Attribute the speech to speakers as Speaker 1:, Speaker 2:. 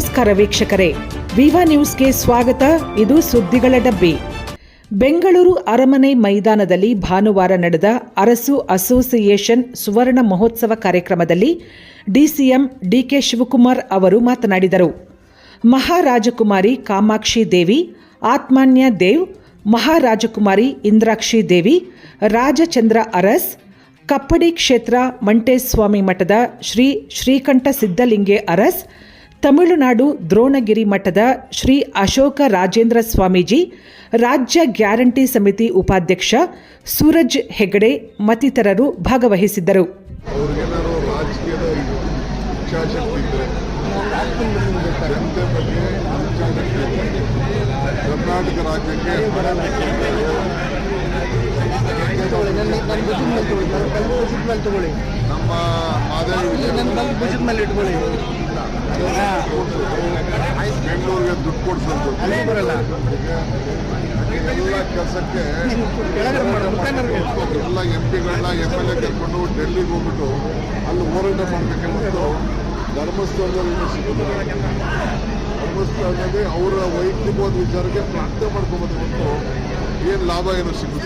Speaker 1: ನಮಸ್ಕಾರ ವೀಕ್ಷಕರೇ. ವಿವಾ ನ್ಯೂಸ್ಗೆ ಸ್ವಾಗತ. ಇದು ಸುದ್ದಿಗಳ ಡಬ್ಬಿ. ಬೆಂಗಳೂರು ಅರಮನೆ ಮೈದಾನದಲ್ಲಿ ಭಾನುವಾರ ನಡೆದ ಅರಸು ಅಸೋಸಿಯೇಷನ್ ಸುವರ್ಣ ಮಹೋತ್ಸವ ಕಾರ್ಯಕ್ರಮದಲ್ಲಿ ಡಿಸಿಎಂ ಡಿಕೆ ಶಿವಕುಮಾರ್ ಅವರು ಮಾತನಾಡಿದರು. ಮಹಾರಾಜಕುಮಾರಿ ಕಾಮಾಕ್ಷಿ ದೇವಿ, ಆತ್ಮಾನ್ಯ ದೇವ್, ಮಹಾರಾಜಕುಮಾರಿ ಇಂದ್ರಾಕ್ಷಿ ದೇವಿ, ರಾಜಚಂದ್ರ ಅರಸ್, ಕಪ್ಪಡಿ ಕ್ಷೇತ್ರ ಮಂಟೇಸ್ವಾಮಿ ಮಠದ ಶ್ರೀ ಶ್ರೀಕಂಠ ಸಿದ್ಧಲಿಂಗೆ ಅರಸ್ ತಮಿಳುನಾಡು ದ್ರೋಣಗಿರಿ ಮಠದ ಶ್ರೀ ಅಶೋಕ ರಾಜೇಂದ್ರ ಸ್ವಾಮೀಜಿ ರಾಜ್ಯ ಗ್ಯಾರಂಟಿ ಸಮಿತಿ ಉಪಾಧ್ಯಕ್ಷ ಸೂರಜ್ ಹೆಗಡೆ ಮತ್ತಿತರರು ಭಾಗವಹಿಸಿದ್ದರು.
Speaker 2: ನಮ್ಮ ಬೆಂಗಳೂರಿಗೆ ದುಡ್ಡು ಕೊಡ್ಸೋದು ಎಲ್ಲ ಕೆಲಸಕ್ಕೆ ಎಲ್ಲ ಎಂ ಪಿಗಳನ್ನ ಎಂ ಎಲ್ ಎ ಕರ್ಕೊಂಡು ಡೆಲ್ಲಿಗೆ ಹೋಗ್ಬಿಟ್ಟು ಅಲ್ಲಿ ಹೋರಾಟ ಮಾಡಬೇಕೆ ಮತ್ತು ಧರ್ಮಸ್ಥಳದಲ್ಲಿ ಸಿಗುತ್ತೆ. ಸಿಗೋದಿಲ್ಲ ಧರ್ಮಸ್ಥಳದಲ್ಲಿ ಅವರ ವೈಯಕ್ತಿಕವಾದ ವಿಚಾರಕ್ಕೆ ಪ್ರಾರ್ಥನೆ ಮಾಡ್ಕೊಬೋದು ಮತ್ತು ಏನು ಲಾಭ ಏನೋ ಸಿಗುತ್ತೆ.